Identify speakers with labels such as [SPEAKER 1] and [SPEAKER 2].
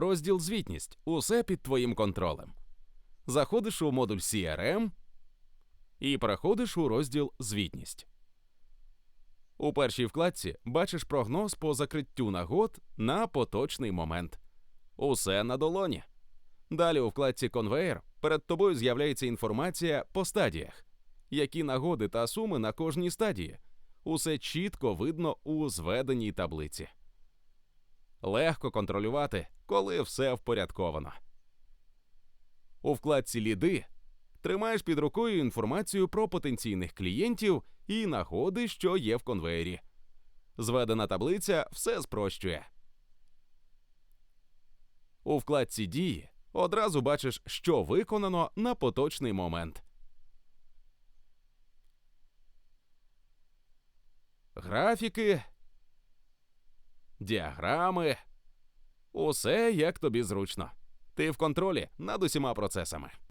[SPEAKER 1] Розділ звітність. Усе під твоїм контролем. Заходиш у модуль CRM і переходиш у розділ звітність. У першій вкладці бачиш прогноз по закриттю нагод на поточний момент. Усе на долоні. Далі у вкладці конвейер перед тобою з'являється інформація по стадіях, які нагоди та суми на кожній стадії. Усе чітко видно у зведеній таблиці. Легко контролювати, коли все впорядковано. У вкладці Ліди тримаєш під рукою інформацію про потенційних клієнтів і нагоди, що є в конвеєрі. Зведена таблиця все спрощує. У вкладці Дії одразу бачиш, що виконано на поточний момент. Графіки, діаграми. Усе як тобі зручно. Ти в контролі над усіма процесами.